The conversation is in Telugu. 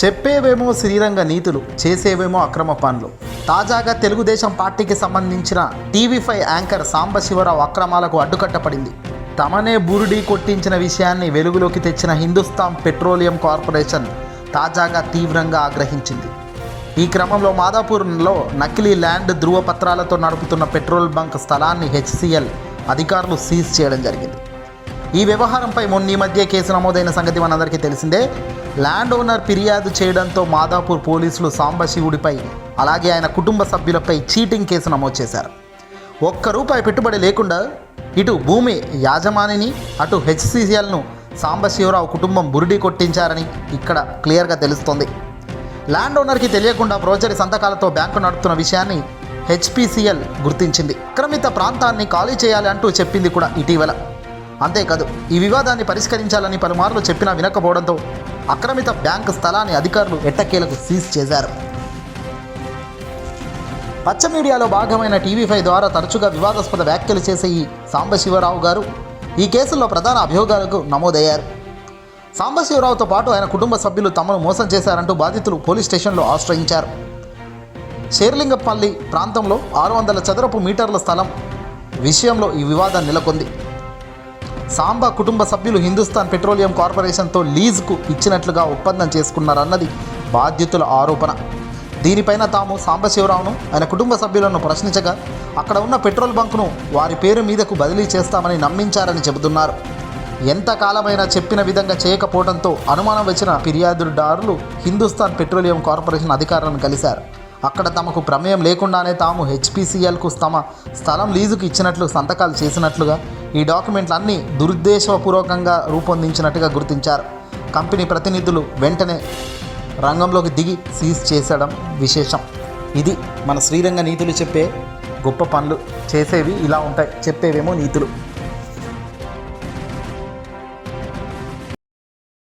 చెప్పేవేమో శ్రీరంగ నీతులు చేసేవేమో అక్రమ పనులు. తాజాగా తెలుగుదేశం పార్టీకి సంబంధించిన టీవీ ఫైవ్ యాంకర్ సాంబశివరావు అక్రమాలకు అడ్డుకట్టపడింది తమనే బురుడి కొట్టించిన విషయాన్ని వెలుగులోకి తెచ్చిన హిందుస్థాన్ పెట్రోలియం కార్పొరేషన్ తాజాగా తీవ్రంగా ఆగ్రహించింది. ఈ క్రమంలో మాదాపూర్లో నకిలీ ల్యాండ్ ధృవపత్రాలతో నడుపుతున్న పెట్రోల్ బంక్ స్థలాన్ని హెచ్సిఎల్ అధికారులు సీజ్ చేయడం జరిగింది. ఈ వ్యవహారంపై మొన్న ఈ మధ్య కేసు నమోదైన సంగతి మనందరికీ తెలిసిందే. ల్యాండ్ ఓనర్ ఫిర్యాదు చేయడంతో మాదాపూర్ పోలీసులు సాంబశివుడిపై అలాగే ఆయన కుటుంబ సభ్యులపై చీటింగ్ కేసు నమోదు చేశారు. ఒక్క రూపాయి పెట్టుబడి లేకుండా ఇటు భూమి యాజమానిని అటు హెచ్సిసిఎల్ను సాంబశివరావు కుటుంబం బురిడి కొట్టించారని ఇక్కడ క్లియర్గా తెలుస్తోంది. ల్యాండ్ ఓనర్కి తెలియకుండా ప్రోచరి సంతకాలతో బ్యాంకు నడుపుతున్న విషయాన్ని హెచ్పిసిఎల్ గుర్తించింది. అక్రమిత ప్రాంతాన్ని ఖాళీ చేయాలి అంటూ చెప్పింది కూడా ఇటీవల. అంతేకాదు ఈ వివాదాన్ని పరిష్కరించాలని పలుమార్లు చెప్పినా వినకపోవడంతో అక్రమిత బ్యాంకు స్థలాన్ని అధికారులు ఎట్టకేలకు సీజ్ చేశారు. పచ్చ మీడియాలో భాగమైన టీవీ ఫైవ్ ద్వారా తరచుగా వివాదాస్పద వ్యాఖ్యలు చేసే ఈ సాంబశివరావు గారు ఈ కేసుల్లో ప్రధాన అభియోగాలకు నమోదయ్యారు. సాంబశివరావుతో పాటు ఆయన కుటుంబ సభ్యులు తమను మోసం చేశారంటూ బాధితులు పోలీస్ స్టేషన్లో ఆశ్రయించారు. షేర్లింగపల్లి ప్రాంతంలో ఆరు వందల చదరపు మీటర్ల స్థలం విషయంలో ఈ వివాదం నెలకొంది. సాంబా కుటుంబ సభ్యులు హిందుస్థాన్ పెట్రోలియం కార్పొరేషన్తో లీజుకు ఇచ్చినట్లుగా ఒప్పందం చేసుకున్నారన్నది బాధ్యతల ఆరోపణ. దీనిపైన తాము సాంబశివరావును ఆయన కుటుంబ సభ్యులను ప్రశ్నించగా అక్కడ ఉన్న పెట్రోల్ బంక్ను వారి పేరు మీదకు బదిలీ చేస్తామని నమ్మించారని చెబుతున్నారు. ఎంతకాలమైనా చెప్పిన విధంగా చేయకపోవడంతో అనుమానం వచ్చిన ఫిర్యాదుదారులు హిందుస్థాన్ పెట్రోలియం కార్పొరేషన్ అధికారులను కలిశారు. అక్కడ తమకు ప్రమేయం లేకుండానే తాము హెచ్పిసిఎల్కు తమ స్థలం లీజుకు ఇచ్చినట్లు సంతకాలు చేసినట్లుగా ఈ డాక్యుమెంట్లన్నీ దురుద్దేశపూర్వకంగా రూపొందించినట్టుగా గుర్తించారు. కంపెనీ ప్రతినిధులు వెంటనే రంగంలోకి దిగి సీజ్ చేసడం విశేషం. ఇది మన శ్రీరంగ నీతులు చెప్పే గొప్ప పనులు. చేసేవి ఇలా ఉంటాయి. చెప్పేవేమో నీతులు.